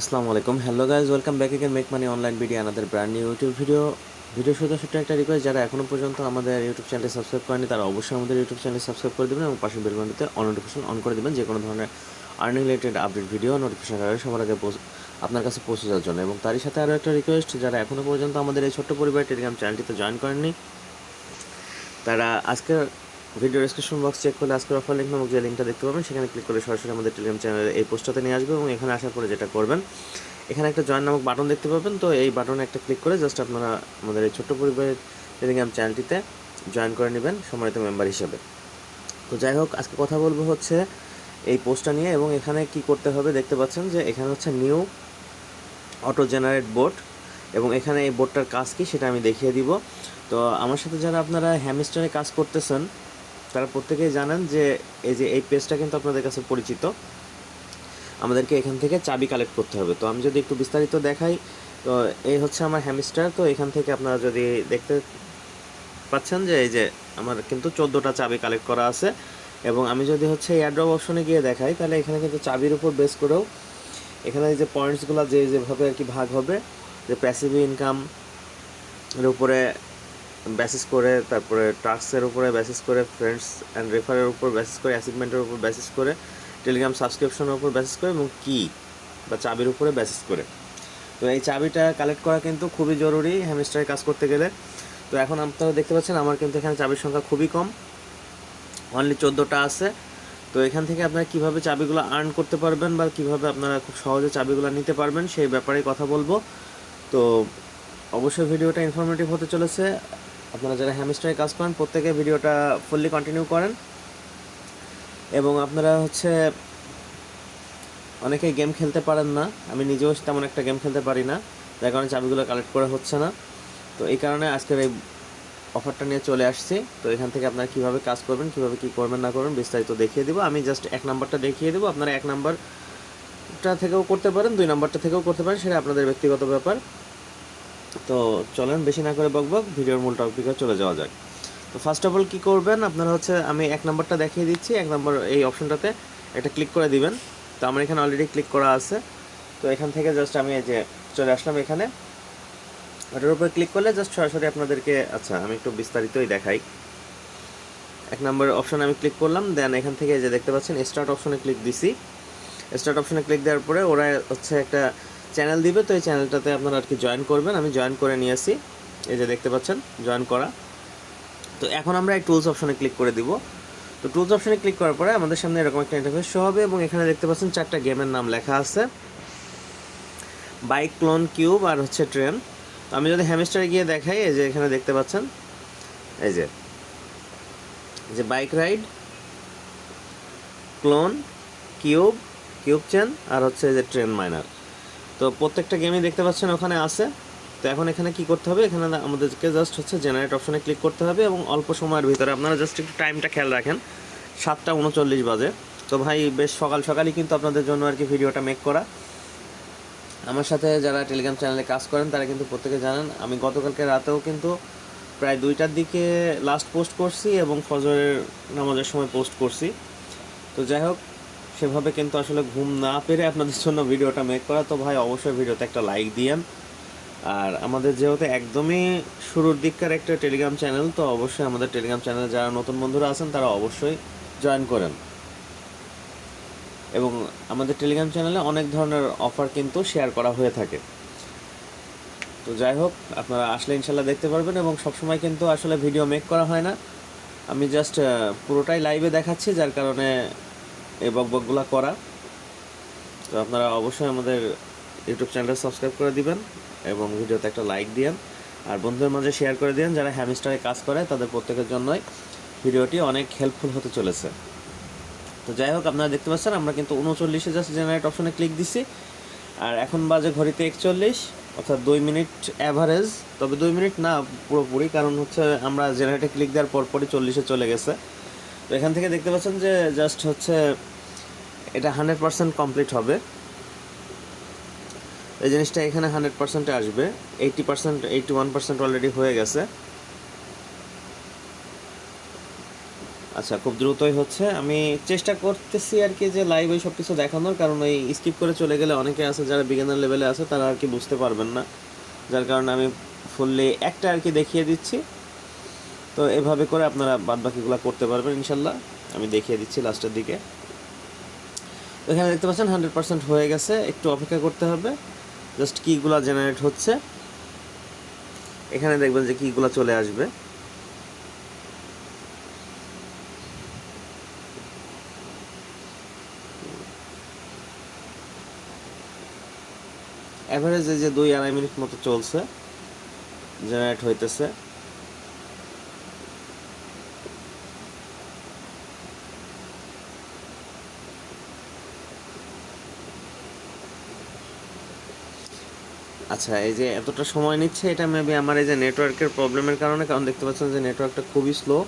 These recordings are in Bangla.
আসসালামু আলাইকুম। Hello guys welcome back again make money online video আনাদের brand new YouTube video video শুধু শুধু একটা রিকোয়েস্ট যারা এখনও পর্যন্ত আমাদের ইউটিউব চ্যানেলটি সাবস্ক্রাইব করেনি তারা অবশ্যই আমাদের ইউটিউব চ্যানেল সাবস্ক্রাইব করে দেবেন এবং পাশে বেল বাটনটিতে অন নোটিফিকেশন অন করে দেবেন যে কোনো ধরনের earning related update video notification সবার আগে আপনার কাছে পৌঁছে যাওয়ার জন্য। এবং তারই সাথে আরও একটা রিকোয়েস্ট যারা এখনও পর্যন্ত আমাদের এই ছোট্ট পরিবার টেলিগ্রাম চ্যানেলটিতে জয়েন করেননি, তারা আজকের ভিডিও ডিসক্রিপশন বক্স চেক করলে আজকের অফার লিঙ্ক নামক যে লিঙ্কটা দেখতে পাবেন, সেখানে ক্লিক করে সরাসরি আমাদের টেলিগ্রাম চ্যানেলে এই পোস্টটাতে নিয়ে আসবে এবং এখানে আসার পরে যেটা করবেন, এখানে একটা জয়েন নামক বাটন দেখতে পাবেন। তো এই বাটনে একটা ক্লিক করে জাস্ট আপনারা আমাদের এই ছোট্ট পরিবারের টেলিগ্রাম চ্যানেলটিতে জয়েন করে নেবেন সম্মানিত মেম্বার হিসেবে। তো যাই হোক, আজকে কথা বলব হচ্ছে এই পোস্টটা নিয়ে এবং এখানে কি করতে হবে দেখতে পাচ্ছেন যে এখানে হচ্ছে নিউ অটো জেনারেট বোর্ড এবং এখানে এই বোর্ডটার কাজ কি সেটা আমি দেখিয়ে দিব। তো আমার সাথে যারা আপনারা হ্যামিস্টারে কাজ করতেছেন তারা প্রত্যেকেই জানেন যে এই যে এই পেজটা কিন্তু আপনাদের কাছে পরিচিত। আমাদেরকে এখান থেকে চাবি কালেক্ট করতে হবে। তো আমি যদি একটু বিস্তারিত দেখাই, তো এই হচ্ছে আমার হ্যামিস্টার তো এখান থেকে আপনারা যদি দেখতে পাচ্ছেন যে এই যে আমার কিন্তু চোদ্দোটা চাবি কালেক্ট করা আছে। এবং আমি যদি হচ্ছে এয়ারড্রপ অপশনে গিয়ে দেখাই, তাহলে এখানে কিন্তু চাবির উপর বেস করেও এখানে এই যে পয়েন্টসগুলো যে যেভাবে আর কি ভাগ হবে, যে প্যাসিভ ইনকাম এর উপরে বেসিস করে, তারপরে টাস্কের উপরে বেসিস করে ফ্রেন্ডস অ্যান্ড রেফারের উপর বেসিস করে অ্যাচিভমেন্টের উপর বেসিস করে টেলিগ্রাম সাবস্ক্রিপশনের উপর বেসিস করে এবং কি বা চাবির উপরে বেসিস করে। তো এই চাবিটা কালেক্ট করা কিন্তু খুবই জরুরি হ্যামিস্টারে কাজ করতে গেলে। তো এখন আপনারা দেখতে পাচ্ছেন আমার কিন্তু এখানে চাবির সংখ্যা খুবই কম। অনলি চোদ্দোটা আছে। তো এখান থেকে আপনারা কীভাবে চাবিগুলো আর্ন করতে পারবেন বা কীভাবে আপনারা খুব সহজে চাবিগুলো নিতে পারবেন সেই ব্যাপারে কথা বলব। তো অবশ্যই ভিডিওটা ইনফরমেটিভ হতে চলেছে। আপনারা যারা হ্যামিস্টারে কাজ করেন প্রত্যেকে ভিডিওটা ফুললি কন্টিনিউ করেন। এবং আপনারা হচ্ছে অনেকেই গেম খেলতে পারেন না। আমি নিজেও তেমন একটা গেম খেলতে পারি না। যার কারণে চাবিগুলো কালেক্ট করা হচ্ছে না। তো এই কারণে আজকের এই অফারটা নিয়ে চলে আসছি। তো এখান থেকে আপনারা কীভাবে কাজ করবেন, কীভাবে কী করবেন, না করবেন বিস্তারিত দেখিয়ে দেবো। আমি জাস্ট এক নাম্বারটা দেখিয়ে দেবো। আপনারা এক নাম্বারটা থেকেও করতে পারেন, দুই নাম্বারটা থেকেও করতে পারেন, সেটা আপনাদের ব্যক্তিগত ব্যাপার। তো চলেন, বেশি না করে বকবক ভিডিওর মূল টপিকে চলে যাওয়া যাক। তো ফার্স্ট অফ অল কী করবেন? আপনারা হচ্ছে, আমি এক নাম্বারটা দেখিয়ে দিচ্ছি, এক নাম্বার এই অপশনটাতে একটা ক্লিক করে দিবেন। তো আমার এখানে অলরেডি ক্লিক করা আছে। তো এখান থেকে জাস্ট আমি এই যে চলে আসলাম এখানে। ওটার উপরে ক্লিক করলে জাস্ট সরাসরি আপনাদেরকে আচ্ছা আমি একটু বিস্তারিতই দেখাই। এক নম্বর অপশনে আমি ক্লিক করলাম দেন এখান থেকে যে দেখতে পাচ্ছেন স্টার্ট অপশনে ক্লিক দিছি। স্টার্ট অপশনে ক্লিক দেওয়ার পরে ওরা হচ্ছে একটা চ্যানেল দিবে, তো এই চ্যানেলটাতে আপনারা আর কি জয়েন করবেন। আমি জয়েন করে নিয়ে আসি। এই যে দেখতে পাচ্ছেন জয়েন করা। তো এখন আমরা এই টুলস অপশনে ক্লিক করে দিব। তো টুলস অপশনে ক্লিক করার পরে আমাদের সামনে এরকম একটা ইন্টারফেস শো হবে এবং এখানে দেখতে পাচ্ছেন চারটা গেমের নাম লেখা আছে। বাইক ক্লোন কিউব আর হচ্ছে ট্রেন তো আমি যদি হ্যামিস্টারে গিয়ে দেখাই, এই যে এখানে দেখতে পাচ্ছেন, এই যে যে bike ride clone cube cube chain আর হচ্ছে এই যে ট্রেন মাইনার তো প্রত্যেকটা গেমই দেখতে পাচ্ছেন ওখানে আছে। তো এখন এখানে কি করতে হবে? এখানে আমাদেরকে জাস্ট হচ্ছে জেনারেট অপশনে ক্লিক করতে হবে এবং অল্প সময়ের ভিতরে আপনারা জাস্ট একটু টাইমটা খেয়াল রাখেন। সাতটা উনচল্লিশ বাজে। তো ভাই, বেশ সকাল সকালই কিন্তু আপনাদের জন্য আর কি ভিডিওটা মেক করা। আমার সাথে যারা টেলিগ্রাম চ্যানেলে কাজ করেন, তারা কিন্তু প্রত্যেকে জানেন, আমি গতকালকে রাতেও কিন্তু প্রায় দুইটার দিকে লাস্ট পোস্ট করছি এবং ফজরের নামাজের সময় পোস্ট করছি। তো যাই হোক সেভাবে কিন্তু আসলে ঘুম না পেরে আপনাদের জন্য ভিডিওটা মেক করা। তো ভাই, অবশ্যই ভিডিওতে একটা লাইক দিয়েন। আর আমাদের যেহেতু একদমই শুরুর দিককার একটা টেলিগ্রাম চ্যানেল তো অবশ্যই আমাদের টেলিগ্রাম চ্যানেলে যারা নতুন বন্ধুরা আছেন, তারা অবশ্যই জয়েন করেন। এবং আমাদের টেলিগ্রাম চ্যানেলে অনেক ধরনের অফার কিন্তু শেয়ার করা হয়ে থাকে। তো যাই হোক, আপনারা আসলে ইনশাল্লাহ দেখতে পারবেন এবং সবসময় কিন্তু আসলে ভিডিও মেক করা হয় না। আমি জাস্ট পুরোটাই লাইভে দেখাচ্ছি, যার কারণে এই বকবকগুলো করা। তো আপনারা অবশ্যই আমাদের ইউটিউব চ্যানেলটা সাবস্ক্রাইব করে দিবেন এবং ভিডিওতে একটা লাইক দিয়েন। আর বন্ধুদের মাঝে শেয়ার করে দিন যারা হ্যামিস্টারে কাজ করে, তাদের প্রত্যেকের জন্যই ভিডিওটি অনেক হেল্পফুল হতে চলেছে। তো যাই হোক, আপনারা দেখতে পাচ্ছেন, আমরা কিন্তু উনচল্লিশে জাস্ট জেনারেট অপশনে ক্লিক দিছি। আর এখন বাজে ঘড়িতে একচল্লিশ, অর্থাৎ দুই মিনিট অ্যাভারেজ তবে দুই মিনিট না, পুরোপুরি, কারণ হচ্ছে আমরা জেনারেটে ক্লিক দেওয়ার পরপরই চল্লিশে চলে গেছে। তো এখান থেকে দেখতে পাচ্ছেন যে জাস্ট হচ্ছে এটা হান্ড্রেড পার্সেন্ট কমপ্লিট হবে। এই জিনিসটা এখানে হান্ড্রেড পার্সেন্টে আসবে। Eighty percent eighty one percent already হয়ে গেছে। আচ্ছা খুব দ্রুতই হচ্ছে। আমি চেষ্টা করতেছি আর কি যে লাইভ সব কিছু দেখানোর, কারণ ওই স্কিপ করে চলে গেলে অনেকে আছে যারা বিজ্ঞানের লেভেলে আছে, তারা আর কি বুঝতে পারবেন না। যার কারণে আমি ফুললি একটা আর কি দেখিয়ে দিচ্ছি। তো এভাবে করে আপনারা বাদ বাকিগুলো করতে পারবেন, ইনশাল্লাহ। আমি দেখিয়ে দিচ্ছি লাস্টের দিকে। এখানে দেখতে পাচ্ছেন হান্ড্রেড পার্সেন্ট হয়ে গেছে। একটু অপেক্ষা করতে হবে। জাস্ট কিগুলো জেনারেট হচ্ছে। এখানে দেখবেন যে কিগুলো চলে আসবে। অ্যাভারেজ যে দুই আড়াই মিনিট মতো চলছে জেনারেট হইতেছে। আচ্ছা এই যে এতটা সময় নিচ্ছে, এটা মেবি আমার এই যে নেটওয়ার্কের প্রবলেমের কারণে, কারণ দেখতে পাচ্ছেন যে নেটওয়ার্কটা খুবই স্লো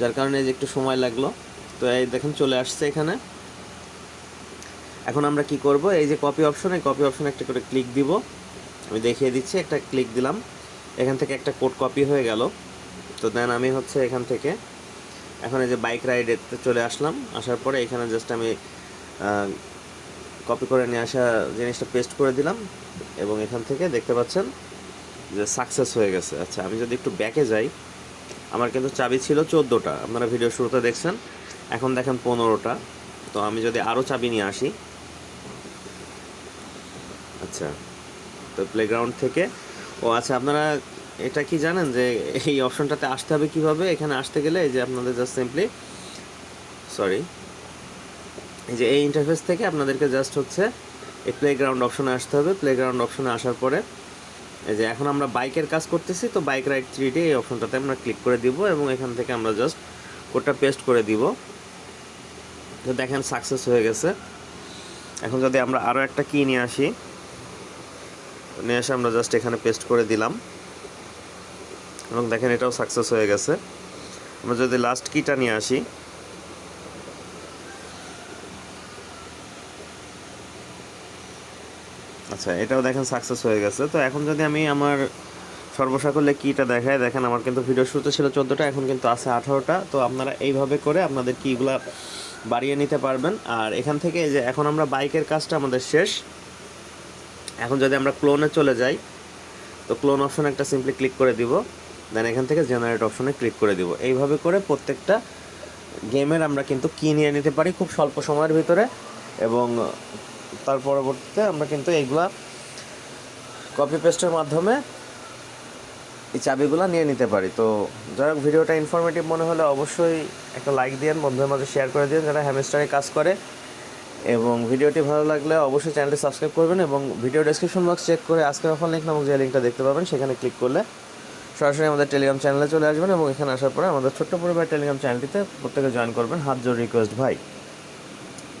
যার কারণে এই যে একটু সময় লাগল। তো এই দেখেন চলে আসছে এখানে। এখন আমরা কি করব? এই যে কপি অপশন এই কপি অপশন একটা করে ক্লিক দিব। আমি দেখিয়ে দিচ্ছি, একটা ক্লিক দিলাম। এখান থেকে একটা কোড কপি হয়ে গেল। তো দেন আমি হচ্ছে এখান থেকে, এখন এই যে বাইক রাইডে চলে আসলাম। আসার পরে এখানে জাস্ট আমি কপি করে নিয়ে আসা জিনিসটা পেস্ট করে দিলাম। এবং এখান থেকে দেখতে পাচ্ছেন যে সাকসেস হয়ে গেছে। আচ্ছা আমি যদি একটু ব্যাকে যাই, আমার কিন্তু চাবি ছিল চোদ্দোটা। আপনারা ভিডিও শুরুতে দেখছেন, এখন দেখেন পনেরোটা। তো আমি যদি আরও চাবি নিয়ে আসি আচ্ছা তো প্লেগ্রাউন্ড থেকে, ও আচ্ছা আপনারা এটা কি জানেন যে এই অপশনটাতে আসতে হবে কীভাবে? এখানে আসতে গেলে এই যে আপনাদের জাস্ট সিম্পলি সরি এই যে এই ইন্টারফেস থেকে আপনাদেরকে জাস্ট হচ্ছে এই প্লেগ্রাউন্ড অপশনে আসতে হবে। প্লেগ্রাউন্ড অপশনে আসার পরে, এই যে এখন আমরা বাইকের কাজ করতেছি, তো বাইক রাইড থ্রি ডি এই অপশনটাতে আমরা ক্লিক করে দিব এবং এখান থেকে আমরা জাস্ট কোডটা পেস্ট করে দিব। তো দেখেন সাকসেস হয়ে গেছে। এখন যদি আমরা আরও একটা কি নিয়ে আসি, নিয়ে এসে আমরা জাস্ট এখানে পেস্ট করে দিলাম। এবং দেখেন এটাও সাকসেস হয়ে গেছে। আমরা যদি লাস্ট কিটা নিয়ে আসি আচ্ছা এটাও দেখেন সাকসেস হয়ে গেছে। তো এখন যদি আমি আমার সর্বসাকল্যে কিটা দেখায়, দেখেন আমার কিন্তু ভিডিও শুরুতে ছিল চোদ্দোটা, এখন কিন্তু আছে আঠারোটা। তো আপনারা এইভাবে করে আপনাদের কিগুলা বাড়িয়ে নিতে পারবেন। আর এখান থেকে যে এখন আমরা বাইকের কাজটা আমাদের শেষ। এখন যদি আমরা ক্লোনে চলে যাই, তো ক্লোন অপশনে একটা সিম্পলি ক্লিক করে দিব। দেন এখান থেকে জেনারেট অপশনে ক্লিক করে দিব। এইভাবে করে প্রত্যেকটা গেমের আমরা কিন্তু কি নিয়ে নিতে পারি খুব স্বল্প সময়ের ভিতরে। এবং তার পরবর্তীতে আমরা কিন্তু এইগুলা কপি পেস্টের মাধ্যমে এই চাবিগুলো নিয়ে নিতে পারি। তো যাই হোক, ভিডিওটা ইনফরমেটিভ মনে হলে অবশ্যই একটা লাইক দিন বন্ধুদের মাঝে শেয়ার করে দিন যারা হ্যামস্টারে কাজ করে। এবং ভিডিওটি ভালো লাগলে অবশ্যই চ্যানেলটি সাবস্ক্রাইব করবেন এবং ভিডিও ডেসক্রিপশন বক্স চেক করে আজকের অফার লিঙ্ক নামক যে লিঙ্কটা দেখতে পাবেন, সেখানে ক্লিক করলে সরাসরি আমাদের টেলিগ্রাম চ্যানেলে চলে আসবেন এবং এখানে আসার পরে আমাদের ছোট্ট পরিবার টেলিগ্রাম চ্যানেলটিতে প্রত্যেকে জয়েন করবেন। হাত জোর রিকোয়েস্ট ভাই।